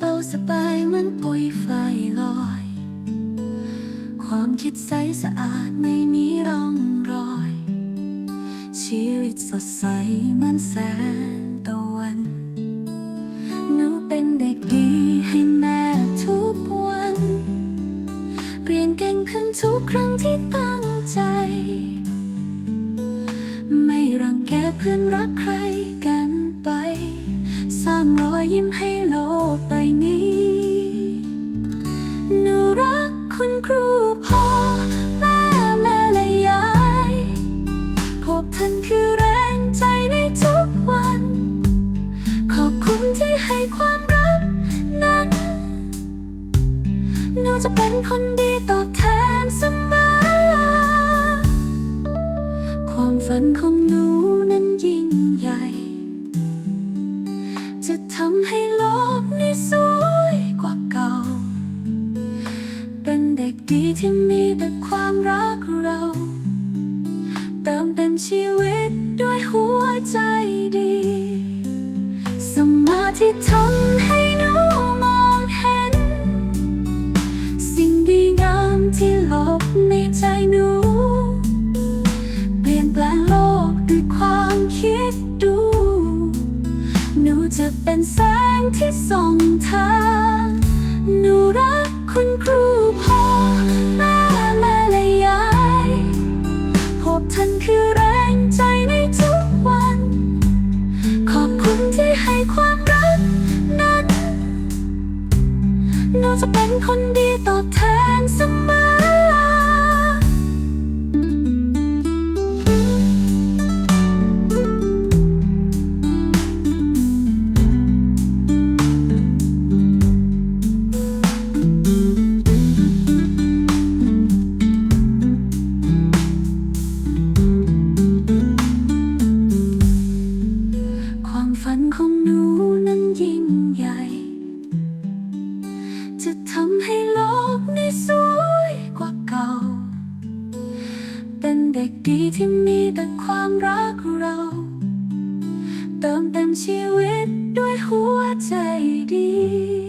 เบาสบายเหมือนปุยไฟลอย ความคิดใสสะอาดไม่มีร่องรอย ชีวิตสดใสเหมือนแสง ไม่รังแกเพื่อนรักใครกันไป สร้างรอยยิ้มให้โลกใบนี้หนูรักคุณครูพ่อแม่แม่และยายพวกท่านคือแรงใจในทุกวัน ขอบคุณที่ให้ความรักนั้นหนูจะเป็นคนดีตอบ ความฝันของหนูนั้นยิ่งใหญ่ จะทำให้โลกนี้สวยกว่าเก่า เป็นเด็กดีที่มีแต่ความรักเรา เติมเต็มชีวิตด้วยหัวใจดี สมาธิทำ จะเป็นแสงที่ส่องทางหนูรักคุณครูพ่อแม่แม่และยายพบท่านคือแรงใจในทุกวัน ขอบคุณที่ให้ความรักนั้น หนูจะเป็นคนดีตอบแทนเสมอ ของหนูนั้นยิ่งใหญ่ จะทำให้โลกนี้สวยกว่าเก่า เป็นเด็กดีที่มีแต่ความรักเรา เติมเต็มชีวิตด้วยหัวใจดี